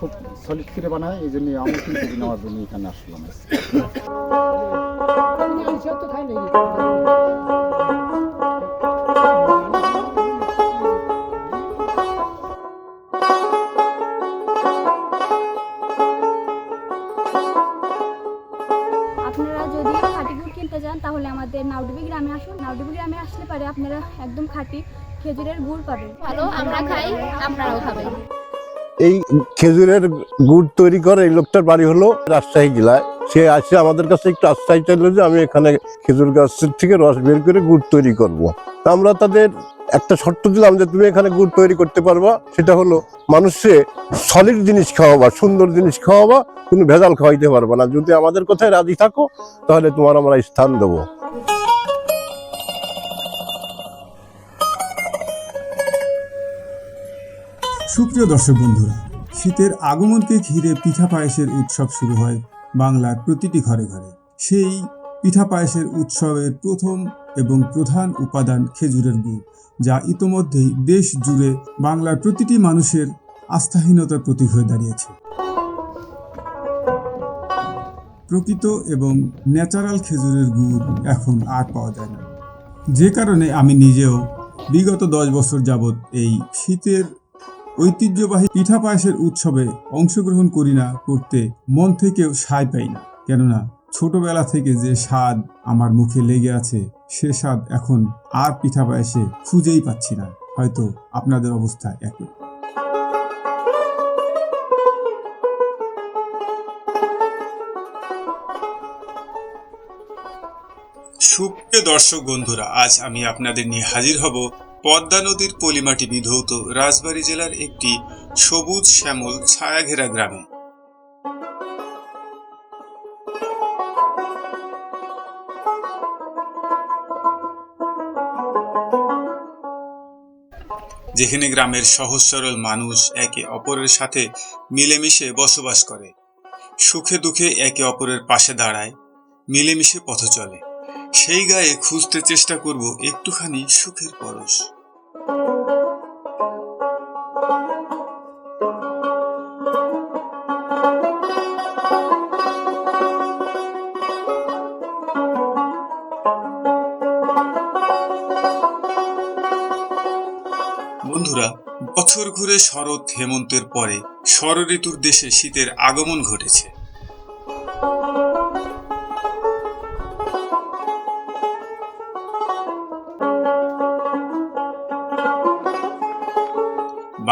খুব সলিড করে বানায় এই জন্য আমি কিন্তু নেওয়ার জন্য এখানে আসলাম। আপনারা যদি খাঁটি গুড় কিনতে যান তাহলে আমাদের নাউডুবি গ্রামে আসুন। নাউডুবি গ্রামে আসলে পারে আপনারা একদম খাঁটি খেজুরের গুড় পাবেন। ভালো আমরা খাই আপনারাও খাবেন এই খেজুরের গুড় তৈরি করে এই লোকটার বাড়ি হলো রাজশাহী জেলায়। সে আসে আমাদের কাছে একটু আশ্বাস চাইলো যে আমি এখানে খেজুর গাছের থেকে রস বের করে গুড় তৈরি করব। তা আমরা তাদের একটা শর্ত দিলাম যে তুমি এখানে গুড় তৈরি করতে পারবা। সেটা হলো মানুষে সলিড জিনিস খাওয়াবা, সুন্দর জিনিস খাওয়াবা, কোনো ভেজাল খাওয়াইতে পারবা না। যদি আমাদের কথায় রাজি থাকো, তাহলে তোমার আমরা স্থান দেবো। সুপ্রিয় দর্শক বন্ধুরা, শীতের আগমনকে ঘিরে পিঠা পায়েসের উৎসব শুরু হয় বাংলার প্রতিটি ঘরে ঘরে। সেই পিঠা পায়েসের উৎসবের প্রথম এবং প্রধান উপাদান খেজুরের গুড়, যা ইতোমধ্যেই দেশ জুড়ে বাংলার প্রতিটি মানুষের আস্থাহীনতার প্রতীক হয়ে দাঁড়িয়েছে। প্রকৃত এবং ন্যাচারাল খেজুরের গুড় এখন আর পাওয়া যায় না। যে কারণে আমি নিজেও বিগত দশ বছর যাবৎ এই শীতের ঐতিহ্যবাহী পিঠা পায়েসের উৎসবে অংশগ্রহণ করি না করতে মন থেকেও সায় পাই না। কেননা ছোটবেলা থেকে যে স্বাদ আমার মুখে লেগে আছে, সে স্বাদ এখন আর পিঠা পায়েসে খুঁজেই পাচ্ছি না। হয়তো আপনাদের অবস্থা একই। সুপ্রিয় দর্শক বন্ধুরা, আজ আমি আপনাদের নিয়ে হাজির হব পদ্মা নদীর পলিমাটি বিধৌত রাজবাড়ী জেলার একটি সবুজ শ্যামল ছায়াঘেরা গ্রামে। যেখানে গ্রামের সহজ সরল মানুষ একে অপরের সাথে মিলেমিশে বসবাস করে, সুখে দুঃখে একে অপরের পাশে দাঁড়ায়, মিলেমিশে পথ চলে। সেই গায়ে খুঁজতে চেষ্টা করব একটুখানি সুখের পরশ। বন্ধুরা, বছর ঘুরে শরৎ হেমন্তের পরে ঋতুর দেশে শীতের আগমন ঘটেছে।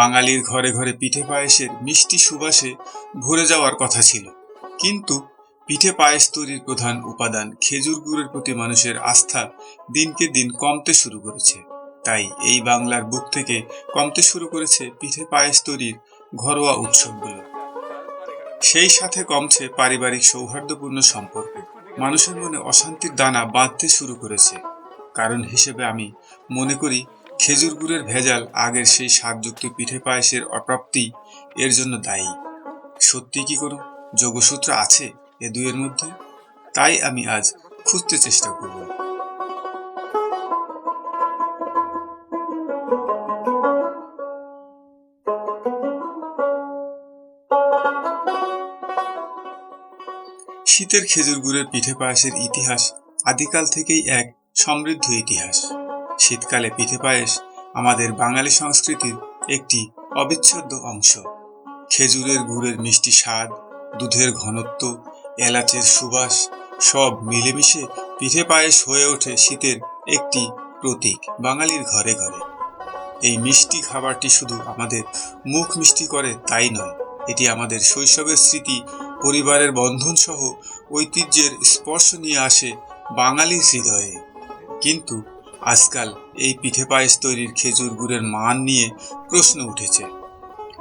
বাঙালির ঘরে ঘরে পিঠে পায়েসের মিষ্টি সুবাসে ভরে যাওয়ার কথা ছিল। কিন্তু পিঠে পায়েস তৈরির প্রধান উপাদান খেজুর গুড়ের প্রতি মানুষের আস্থা দিনকে দিন কমতে শুরু করেছে। তাই এই বাংলার বুক থেকে কমতে শুরু করেছে পিঠে পায়েস তৈরির ঘরোয়া উৎসবগুলো। সেই সাথে কমছে পারিবারিক সৌহার্দ্যপূর্ণ সম্পর্ক। মানুষের মনে অশান্তির দানা বাঁধতে শুরু করেছে। কারণ হিসেবে আমি মনে করি খেজুর গুড়ের ভেজাল আগের সেই স্বাদযুক্ত পিঠে পায়েসের অপ্রাপ্তি এর জন্য দায়ী। সত্যি কি কোনো যোগসূত্র আছে এ দুয়ের মধ্যে? তাই আমি আজ খুঁজতে চেষ্টা করব। শীতের খেজুর গুড়ের পিঠে পায়েসের ইতিহাস আদিকাল থেকেই এক সমৃদ্ধ ইতিহাস। শীতকালে পিঠে পায়েস আমাদের বাঙালি সংস্কৃতির একটি অবিচ্ছেদ্য অংশ। খেজুরের গুড়ের মিষ্টি স্বাদ, দুধের ঘনত্ব, এলাচের সুবাস, সব মিলেমিশে পিঠে পায়েস হয়ে ওঠে শীতের একটি প্রতীক বাঙালির ঘরে ঘরে। এই মিষ্টি খাবারটি শুধু আমাদের মুখ মিষ্টি করে তাই নয়, এটি আমাদের শৈশবের স্মৃতি, পরিবারের বন্ধন সহ ঐতিহ্যের স্পর্শ নিয়ে আসে বাঙালির হৃদয়ে। কিন্তু আজকাল এই পিঠে পায়েস তৈরির খেজুর গুড়ের মান নিয়ে প্রশ্ন উঠেছে।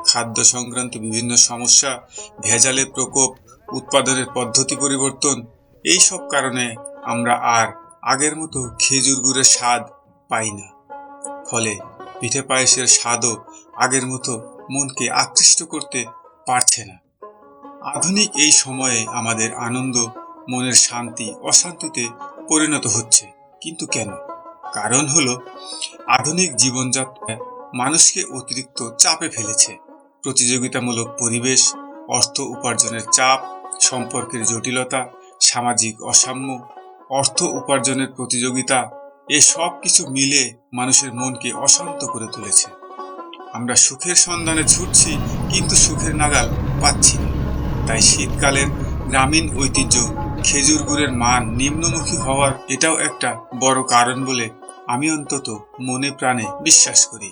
খাদ্য সংক্রান্ত বিভিন্ন সমস্যা ভেজালের প্রকোপ, উৎপাদনের পদ্ধতি পরিবর্তন, এই সব কারণে আমরা আর আগের মতো খেজুর গুড়ের স্বাদ পাই না। ফলে পিঠে পায়েসের স্বাদও আগের মতো মনকে আকৃষ্ট করতে পারছে না। আধুনিক এই সময়ে আমাদের আনন্দ, মনের শান্তি, অশান্তিতে পরিণত হচ্ছে। কিন্তু কেন? কারণ হলো, আধুনিক জীবনযাত্রা মানুষকে অতিরিক্ত চাপে ফেলেছে। প্রতিযোগিতামূলক পরিবেশ, অর্থ উপার্জনের চাপ, সম্পর্কের জটিলতা, সামাজিক অসাম্য, অর্থ উপার্জনের প্রতিযোগিতা, এ সব কিছু মিলে মানুষের মনকে অশান্ত করে তুলেছে। আমরা সুখের সন্ধানে ছুটছি, কিন্তু সুখের নাগাল পাচ্ছি না। তাই শীতকালের গ্রামীণ ঐতিহ্য খেজুর গুড়ের মান নিম্নমুখী হওয়ার এটাও একটা বড় কারণ বলে আমি অন্তত মনে প্রাণে বিশ্বাস করি।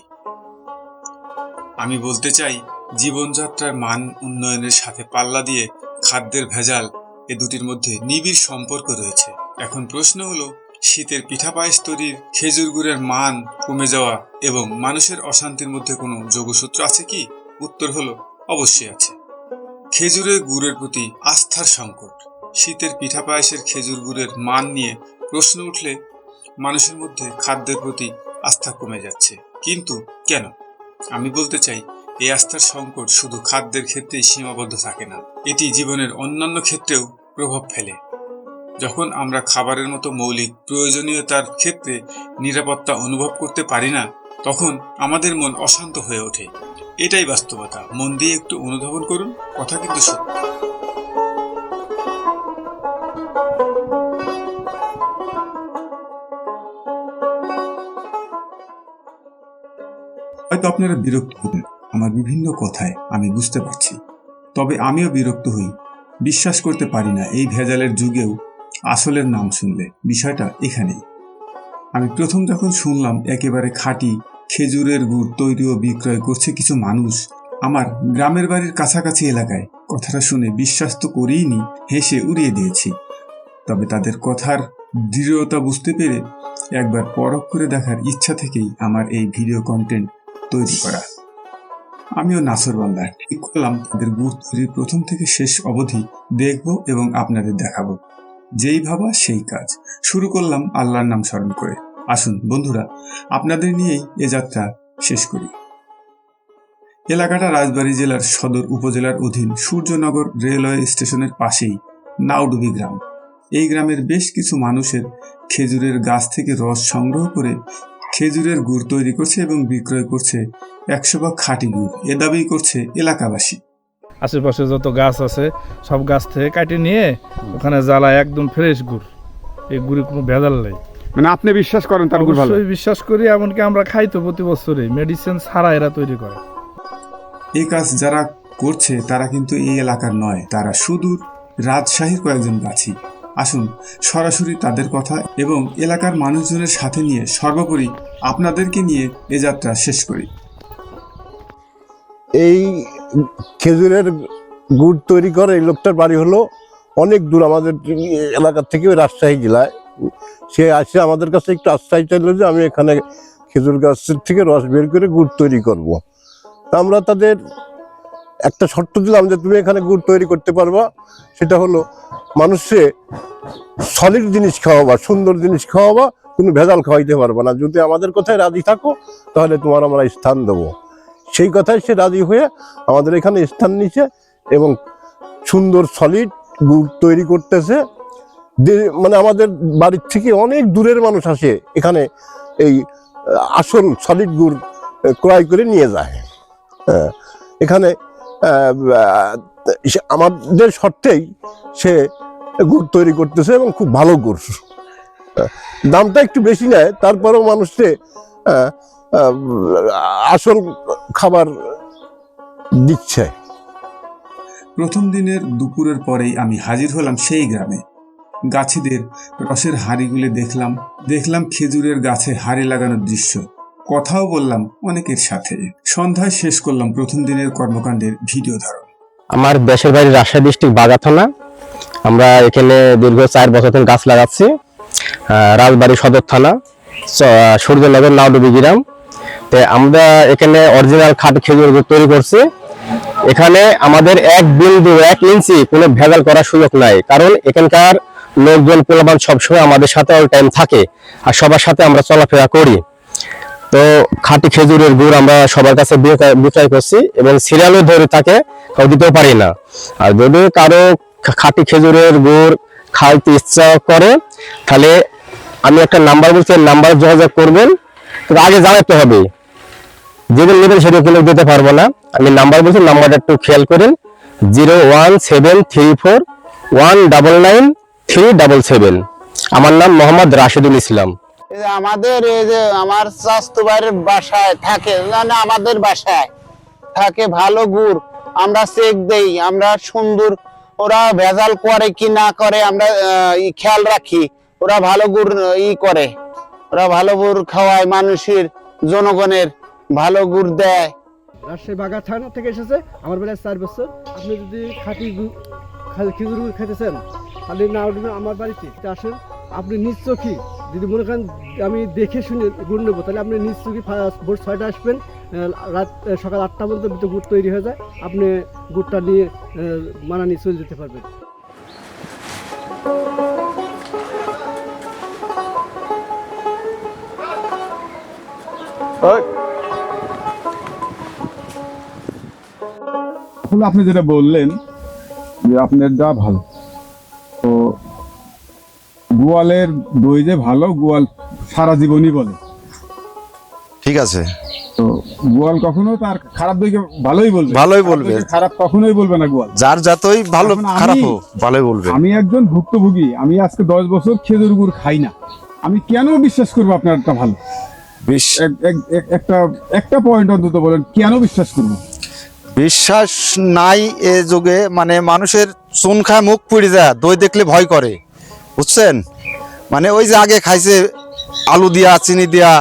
আমি বলতে চাই, জীবনযাত্রার মান উন্নয়নের সাথে পাল্লা দিয়ে খাদ্যের ভেজাল এ দুটির মধ্যে নিবিড় সম্পর্ক রয়েছে। এখন প্রশ্ন হলো, শীতের পিঠা পায়েস তৈরির খেজুর গুড়ের মান কমে যাওয়া এবং মানুষের অশান্তির মধ্যে কোনো যোগসূত্র আছে কি? উত্তর হলো, অবশ্যই আছে। খেজুরের গুড়ের প্রতি আস্থার সংকট। শীতের পিঠা পায়েসের খেজুর গুড়ের মান নিয়ে প্রশ্ন উঠলে মানুষের মধ্যে খাদ্যের প্রতি আস্থা কমে যাচ্ছে। কিন্তু কেন? আমি বলতে চাই, এই আস্থার সংকট শুধু খাদ্যের ক্ষেত্রেই সীমাবদ্ধ থাকে না। এটি জীবনের অন্যান্য ক্ষেত্রেও প্রভাব ফেলে। যখন আমরা খাবারের মতো মৌলিক প্রয়োজনীয়তার ক্ষেত্রে নিরাপত্তা অনুভব করতে পারি না, তখন আমাদের মন অশান্ত হয়ে ওঠে। এটাই বাস্তবতা। মন দিয়ে একটু অনুধাবন করুন, কথা কিন্তু সত্য। হয়তো আপনারা বিরক্ত হবেন। আমার বিভিন্ন কথায় আমি বুঝতে পারছি। তবে আমিও বিরক্ত হই। বিশ্বাস করতে পারি না এই ভেজালের যুগেও আসলের নাম শুনলে। বিষয়টা এখানেই। আমি প্রথম যখন শুনলাম একেবারে খাঁটি খেজুরের গুড় তৈরি ও বিক্রয় করছে কিছু মানুষ আমার গ্রামের বাড়ির কাছাকাছি এলাকায়, কথাটা শুনে বিশ্বাস তো করেইনি, হেসে উড়িয়ে দিয়েছি। তবে তাদের কথার দৃঢ়তা বুঝতে পেরে একবার পরখ করে দেখার ইচ্ছা থেকেই আমার এই ভিডিও কন্টেন্ট তৈরি করা। আমিও নাসর বান্দা ঠিক করলাম তাদের গুড় তৈরির প্রথম থেকে শেষ অবধি দেখব এবং আপনাদের দেখাবো। যেই ভাবা সেই কাজ। শুরু করলাম আল্লাহর নাম স্মরণ করে। আসুন বন্ধুরা, আপনাদের নিয়েই এ যাত্রা শেষ করি। এলাকাটা রাজবাড়ী জেলার সদর উপজেলার অধীন সূর্যনগর রেলওয়ে স্টেশনের পাশেই নাওডুবি গ্রাম। এই গ্রামের বেশ কিছু মানুষের খেজুরের গাছ থেকে রস সংগ্রহ করে খেজুরের গুড় তৈরি করছে এবং বিক্রয় করছে একশো ভাগ খাঁটি গুড়। এ দাবি করছে এলাকাবাসী। আশেপাশে যত গাছ আছে সব গাছ থেকে কাটে নিয়ে ওখানে জ্বালায় একদম ফ্রেশ গুড়। এই গুড়ে কোনো ভেজাল নেই। মানে আপনি বিশ্বাস করেন তার গুড় ভালো? বিশ্বাস করি এমনকি আমরা খাই তো প্রতি বছরে মেডিসিন ছাড়া এরা তৈরি করে। এই কাজ যারা করছে তারা কিন্তু এই এলাকার নয় তারা সুদূর রাজশাহীর কয়েকজন গাছি। আসুন, সরাসরি তাদের কথা এবং এলাকার মানুষজনের সাথে নিয়ে সর্বোপরি আপনাদেরকে নিয়ে এ যাত্রা শেষ করি এই খেজুরের গুড় তৈরি করে এই লোকটার বাড়ি হলো অনেক দূর আমাদের এলাকা থেকে রাজশাহী জেলায় সে আসে আমাদের কাছে একটু আশ্বাস চাইলো যে আমি এখানে খেজুর গাছের থেকে রস বের করে গুড় তৈরি করব। আমরা তাদের একটা শর্ত দিলাম যে তুমি এখানে গুড় তৈরি করতে পারবা, সেটা হলো মানুষে সলিড জিনিস খাওয়াবা সুন্দর জিনিস খাওয়াবা কোনো ভেজাল খাওয়াইতে পারবা না। যদি আমাদের কথায় রাজি থাকো তাহলে তোমার আমরা স্থান দেবো। সেই কথায় সে রাজি হয়ে আমাদের এখানে স্থান নিছে এবং সুন্দর সলিড গুড় তৈরি করতেছে। মানে আমাদের বাড়ির থেকে অনেক দূরের মানুষ আসে এখানে এই আসল সলিড গুড় ক্রয় করে নিয়ে যায়। হ্যাঁ, এখানে আমাদের শর্তেই সে গুড় তৈরি করতেছে এবং খুব ভালো গুড়। দামটা একটু বেশি নেয় তারপরেও মানুষকে আসল খাবার দিচ্ছে। প্রথম দিনের দুপুরের পরেই আমি হাজির হলাম সেই গ্রামে। গাছিদের রসের হাড়িগুলি দেখলাম দেখলাম খেজুরের গাছে হাড়ি লাগানোর দৃশ্য। কথাও বললাম অনেকের সাথে। সন্ধ্যায় শেষ করলাম প্রথম দিনের কর্মকাণ্ডের ভিডিও ধারণ আমার দেশের বাড়ি রাজশাহী ডিস্ট্রিক্ট বাগাথানা আমরা এখানে দীর্ঘ চার বছর ধরে গাছ লাগাচ্ছি রাজবাড়ি সদর থানা সূর্যনগর, নাওডুবি গ্রাম। তো আমরা এখানে অরিজিনাল খাট খেজুর তৈরি করছি। এখানে আমাদের এক বিন্দু, এক ইঞ্চি কোনো ভেজাল করার সুযোগ নাই, কারণ এখানকার লোকজন পোলাবান সবসময় আমাদের সাথে অল টাইম থাকে আর সবার সাথে আমরা চলাফেরা করি। তো খাঁটি খেজুরের গুড় আমরা সবার কাছে বিক্রয়- করছি এবং সিরিয়ালও ধরে থাকে কাউ দিতেও পারি না। আর যদি কারও খাঁটি খেজুরের গুড় খাইতে ইচ্ছা করে, তাহলে আমি একটা নাম্বার বলছি নাম্বার যোগাযোগ করবেন। কিন্তু আগে জানাতে হবে, যেদিন নেবেন সেদিন কিন্তু দিতে পারব না। আমি নাম্বার বলছি, নাম্বারটা একটু খেয়াল করেন, zero one seven three four one double nine three double seven. আমার নাম মোহাম্মদ রাশেদুল ইসলাম। আমাদের, এই যে আমার স্বাস্থ্য বাড়ির বাসায় থাকে মানে আমাদের বাসায় থাকে ভালো গুড়। আমরা চেক দেই, আমরা সুন্দর ওরা ভেজাল করে কি না করে আমরা খেয়াল রাখি। ওরা ভালো গুড়, ই করে। ওরা ভালো গুড় খাওয়ায় মানুষের, জনগণের, ভালো গুড় দেয়। রাজশাহী বাগা থেকে এসেছে, আমার বেলায় চার বছর। আপনি যদি খাঁটি খেজুর গুড় খেতে চান তাহলে না উঠবেন আমার বাড়িতে। আসেন, আপনি নিজ চোখি যদি মনে করেন আমি দেখে শুনে গুড় নেব তাহলে আপনি ফা- ভোর ছয়টা আসবেন রাত সকাল আটটা পর্যন্ত ভিতরে গুড় তৈরি হয়ে যায় আপনি গুড়টা নিয়ে মানা নিয়ে চলে যেতে পারবেন। আপনি যেটা বললেন যে আপনার যা ভালো। গোয়ালের দই যে ভালো গোয়াল সারা জীবনই বলে। ঠিক আছে। তো গোয়াল কখনো তার খারাপ দইকে ভালোই বলবে। ভালোই বলবে। খারাপ কখনোই বলবে না গোয়াল। যার যতই ভালো আমি- খারাপ হোক ভালোই বলবে। আমি একজন ভুক্তভোগী আমি আজকে দশ বছর খেজুর গুড় খাই না। আমি কেন বিশ্বাস করব আপনারটা ভালো? বিশ এক- এক- এক- একটা একটা পয়েন্ট অন্তত বলেন কেন বিশ্বাস করব? বিশ্বাস নাই এ যুগে মানে মানুষের চুন খায় মুখ পুড়ে যায় দই দেখলে ভয় করে। বুঝছেন? মানে ওই যে আগে খাইছে আলু দিয়া চিনি দিয়া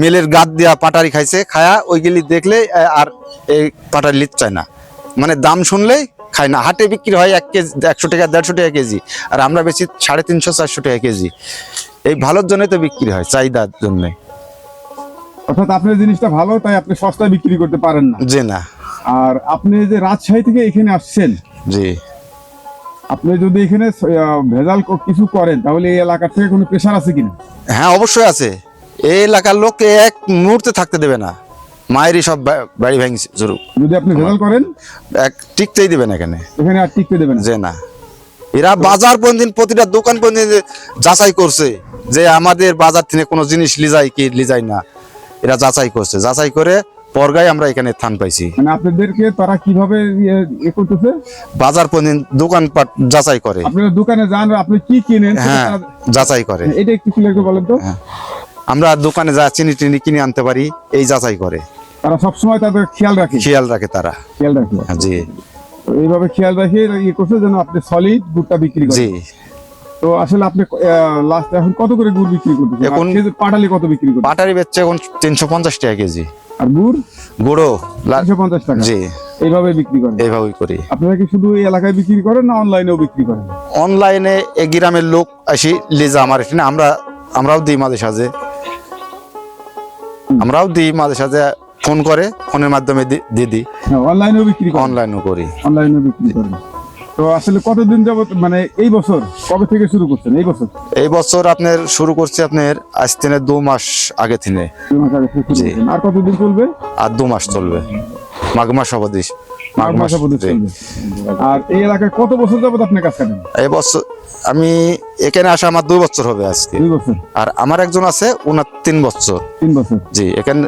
মেলের গাদ দিয়া পাটারি খাইছে খায়া ওইগুলি দেখলে আর এই পাটারি লিত চায় না। মানে দাম শুনলেই খায় না। হাটে বিক্রি হয় এক কেজি একশো টাকা দেড়শো টাকা কেজি আর আমরা বেশি সাড়ে তিনশো চারশো টাকা কেজি। এই ভালোর জন্যই তো বিক্রি হয় চাহিদার জন্য অর্থাৎ আপনার জিনিসটা ভালো তাই আপনি সস্তায় বিক্রি করতে পারেন না। যে না। আর আপনি যে রাজশাহী থেকে এখানে আসছেন জি। আপনি যদি এখানে ভেজাল কিছু করেন তাহলে এই এলাকার থেকে কোনো প্রেশার আছে কিনা? হ্যাঁ অবশ্যই আছে। এই এলাকার লোককে এক মুহূর্তে থাকতে দেবে না। মায়েরই সব বাড়ি ভেঙে শুরু যদি আপনি ভেজাল করেন? এক টিকতেই দেবেন এখানে। এখানে আর টিকতে দেবেন যে না। এরা বাজার পর্যন্ত প্রতিটা দোকান পর্যন্ত যাচাই করছে যে আমাদের বাজার থেকে কোনো জিনিস লিজাই কি লিজাই না। এরা যাচাই করছে। যাচাই করে পরগায় আমরা এখানে থান পাইছি। মানে আপনাদেরকে তারা কীভাবে ইয়ে ইয়ে করতেছে? বাজার পর্যন্ত দোকানপাট যাচাই করে। আপনারা দোকানে যান আপনি কি কিনেন হ্যাঁ যাচাই করে। এটা একটু ক্লিয়ার করে বলেন তো। আমরা দোকানে যা চিনি টিনি কিনে আনতে পারি এই যাচাই করে। তারা সবসময় তাদের খেয়াল রাখে? খেয়াল রাখে তারা। খেয়াল রাখে। জি। এইভাবে খেয়াল রাখে ইয়ে করছে যেন আপনি সলিড গুড়টা বিক্রি করেন। জি। তো আসলে আপনি লাস্ট এখন কত করে গুড় বিক্রি করতেছেন? এখন- পাটালি কত বিক্রি করতেন পাটারি বেচছে এখন তিনশো পঞ্চাশ টাকা কেজি। আর গুড়? তিনশো পঞ্চাশ টাকা। জি। এইভাবে বিক্রি করেন? এইভাবেই করি। আপনারা কি শুধু এই এলাকায় বিক্রি করেন না অনলাইনেও বিক্রি করেন? অনলাইনে এ গ্রামের লোক আসি লিজা আমার এখানে আমরা আমরাও দিই মাঝে সাঝে। আমরাও দিই মাঝে সাঝে ফোন করে ফোনের মাধ্যমে দিয়ে দিই। হ্যাঁ অনলাইনেও বিক্রি অনলাইনও করি। অনলাইনেও বিক্রি করেন। তো আসলে কতদিন যাবত মানে এই বছর কবে থেকে শুরু করছেন? এই বছর? এই বছর আপনার শুরু করছে আপনার আজ থেকে দু মাস আগে থেকে। আর কতদিন চলবে? আর দু মাস চলবে। মাঘ মাস অবধি মাঘ মাস অবধি আর এই এলাকায় কত বছর যাবত আপনি কাজ করেন? এই বছর আমি এখানে আসা আমার দুই বছর হবে আজকে। আর আমার একজন আছে ওনার তিন বছর। তিন বছর। জি এখানে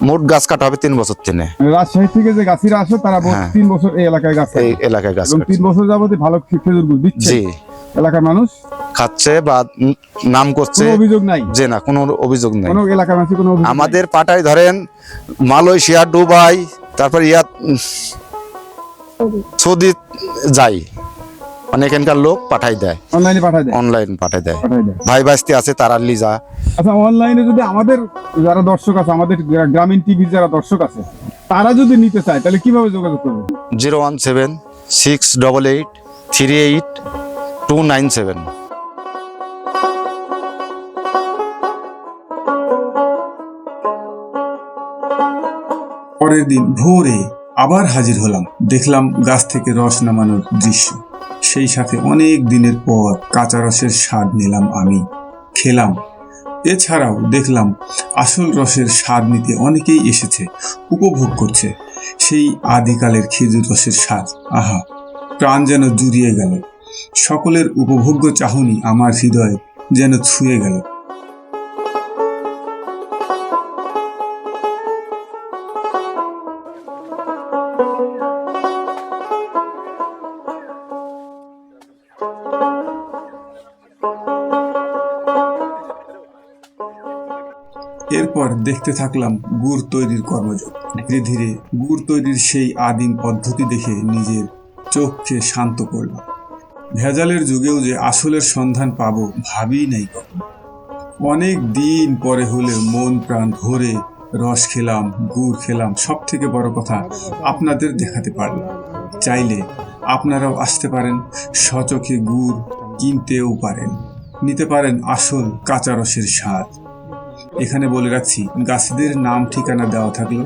মোট গাছ কাটা হবে তিন বছর মানে রাজশাহী থেকে যে গাছিরা আসে তারা হ্যাঁ। তিন বছর এই এলাকায় গাছ এই এলাকায় গাছ তিন বছর যাবত ভালো খেজুর গুড় দিচ্ছে। জি। এলাকার মানুষ? খাচ্ছে বা নাম করছে অভিযোগ নাই? যে না কোনো অভিযোগ নেই। কোনো এলাকার মানুষের কোনো আমাদের পাটায় ধরেন মালয়েশিয়া দুবাই তারপর ইয়া সৌদি যাই। এখানকার লোক পাঠাই দেয়। অনলাইনে পাঠায় দেয়? অনলাইন পাঠাই দেয়। পাঠায় দেয়। ভাই বাস্তি আছে তারা লিজা আচ্ছা অনলাইনে যদি আমাদের যারা দর্শক আছে আমাদের গ্রামীণ টিভির যারা দর্শক আছে তারা যদি নিতে চায় তাহলে কীভাবে যোগাযোগ করবে? Zero one seven six double eight three eight two nine seven. পরের দিন ভোরে আবার হাজির হলাম। দেখলাম গাছ থেকে রস নামানোর দৃশ্য। সেই সাথে অনেক দিনের পর কাঁচা রসের স্বাদ নিলাম আমি। খেলাম। এছাড়াও দেখলাম আসল রসের স্বাদ নিতে অনেকেই এসেছে, উপভোগ করছে। সেই আদিকালের খেজুর রসের স্বাদ, আহা! প্রাণ যেন জুড়িয়ে গেল। সকলের উপভোগ্য চাহনি আমার হৃদয়ে যেন ছুঁয়ে গেল। দেখতে থাকলাম গুড় তৈরির কর্মযোগ। ধীরে ধীরে গুড় তৈরির সেই আদিম পদ্ধতি দেখে নিজের চোখকে শান্ত করলাম। ভেজালের যুগেও যে আসলের সন্ধান পাবো ভাবি নাই অনেক দিন পরে হলে মন প্রাণ ভরে রস খেলাম, গুড় খেলাম সব থেকে বড় কথা আপনাদের দেখাতে পারলাম। চাইলে আপনারাও আসতে পারেন সচকে গুড় কিনতেও পারেন। নিতে পারেন আসল কাঁচা রসের স্বাদ। এখানে বলে রাখছি গাছিদের নাম ঠিকানা দেওয়া থাকলেও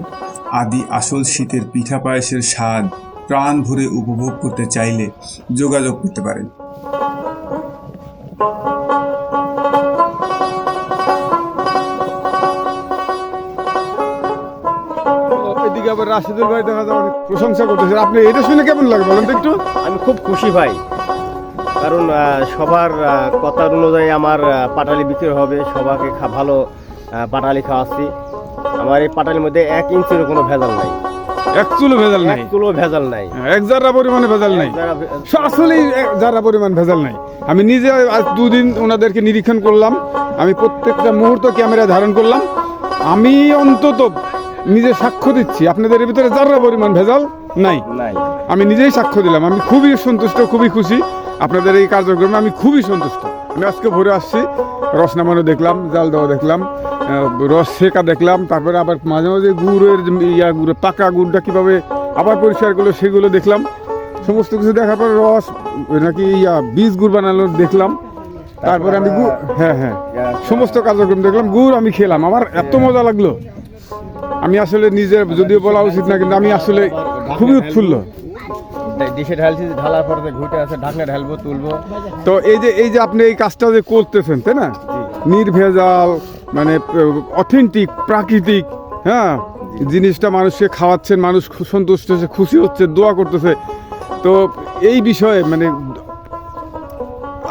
আদি আসল শীতের পিঠা পায়েসের স্বাদ প্রাণ ভরে উপভোগ করতে চাইলে যোগাযোগ করতে পারেন। এদিকে আবার রাশিদুল ভাই দেখা যায় প্রশংসা করতেছে। আপনি এটা শুনে কেমন লাগে বলেন তো একটু? আমি খুব খুশি ভাই। কারণ সবার কথার অনুযায়ী আমার পাটালি বিক্রি হবে সবাকে ভালো পাটালি খাওয়াচ্ছি। আমার এই পাটালির মধ্যে এক ইঞ্চিরও কোনো ভেজাল নাই। এক চুলো ভেজাল নাই? এক তুলো ভেজাল নাই। এক জাররা পরিমাণে ভেজাল নাই। আসলেই যারা পরিমাণ ভেজাল নাই। আমি নিজে আজ দুদিন ওনাদেরকে নিরীক্ষণ করলাম। আমি প্রত্যেকটা মুহূর্ত ক্যামেরা ধারণ করলাম। আমি অন্তত নিজে সাক্ষ্য দিচ্ছি আপনাদের ভিতরে যারা পরিমাণ ভেজাল নাই। আমি নিজেই সাক্ষ্য দিলাম। আমি খুবই সন্তুষ্ট খুবই খুশি। আপনাদের এই কার্যক্রমে আমি খুবই সন্তুষ্ট। আমি আজকে ভোরে আসছি রস নামানো দেখলাম জাল দেওয়া দেখলাম। রস শেখা দেখলাম তারপরে আবার মাঝে মাঝে গুড়ের ইয়া গুড় পাকা গুড়টা কীভাবে আবার পরিষ্কার করল সেগুলো দেখলাম। সমস্ত কিছু দেখার পর রস নাকি ইয়া বীজ গুড় বানানো দেখলাম। তারপরে আমি গুড় হ্যাঁ হ্যাঁ। সমস্ত কার্যক্রম দেখলাম গুড় আমি খেলাম। আমার এত মজা লাগল। আমি আসলে নিজে যদিও বলা উচিত না কিন্তু আমি আসলে খুবই উৎফুল্ল। ডিশে ঢালছি ঢালার পরে ঘুটে আছে ঢাকনা ঢালবো তুলবো। তো এই যে এই যে আপনি এই কাজটা যে করতেছেন তাই না? নির্ভেজাল মানে অথেন্টিক প্রাকৃতিক হ্যাঁ? জিনিসটা মানুষকে খাওয়াচ্ছেন মানুষ সন্তুষ্ট হচ্ছে খুশি হচ্ছে দোয়া করতেছে। তো এই বিষয়ে মানে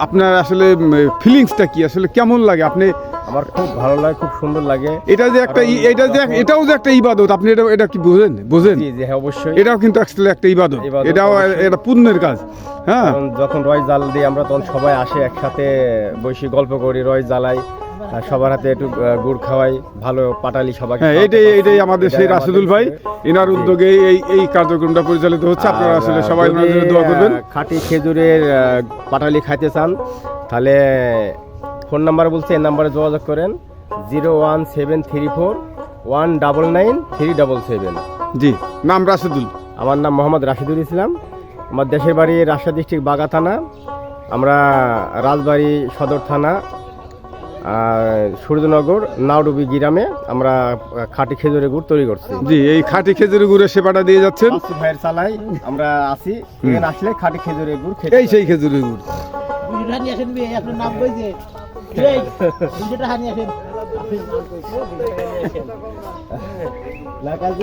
আপনার আসলে ফিলিংসটা কি? আসলে কেমন লাগে? আপনি আমার খুব ভালো লাগে খুব সুন্দর লাগে। এটা যে একটা এটা যে এটাও যে একটা ইবাদত আপনি এটা এটা কি বোঝেন? বোঝেন? জি হ্যাঁ অবশ্যই। এটাও কিন্তু আসলে একটা ইবাদত। এটাও এটা পুণ্যের কাজ হ্যাঁ? যখন রয় জাল দিই আমরা তখন সবাই আসে একসাথে বসে গল্প করি রয় জ্বালাই সবার হাতে একটু গুড় খাওয়াই ভালো পাটালি সবাইকে হ্যাঁ পারছি। এইটাই আমাদের সেই এটাই রাশেদুল ভাই। এনার উদ্যোগে এই এই কার্যক্রমটা পরিচালিত হচ্ছে। আপনারা আসলে সবাই দোয়া করবেন। খাঁটি খেজুরের পাটালি খাইতে চান তাহলে ফোন নাম্বার বলছে এই নাম্বারে যোগাযোগ করেন। Zero one seven three four one double nine three double seven. জি নাম রাশেদুল আমার নাম মোহাম্মদ রাশিদুল ইসলাম। আমার দেশের বাড়ি রাজশাহী ডিস্ট্রিক্ট বাগা থানা। আমরা রাজবাড়ি সদর থানা। সূর্যনগর নাওডুবি গ্রামে আমরা খাঁটি খেজুরের গুড় তৈরি করছি। জি এই খাঁটি খেজুরি গুড়ের সেবাটা দিয়ে যাচ্ছেন? ভাইয়ের চালাই আমরা আছি। এখানে আসলে খাঁটি খেজুরের গুড় খেতে এই সেই খেজুরি গুড়।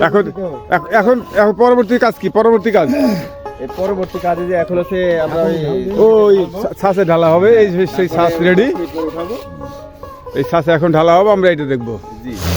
এখন এখ- এখন এখন পরবর্তী কাজ কি? পরবর্তী কাজ? পরবর্তী কাজে যে এখন হচ্ছে আমরা ওই ছাঁচে ঢালা হবে এই সেই ছাঁচ রেডি। এই সাথে এখন ঢালা হবে আমরা এটা দেখব। তাহলে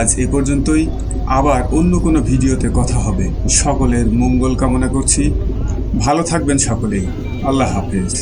আজ এ পর্যন্তই। আবার অন্য কোনো ভিডিওতে কথা হবে। সকলের মঙ্গল কামনা করছি। ভালো থাকবেন সকলেই। আল্লাহ হাফেজ।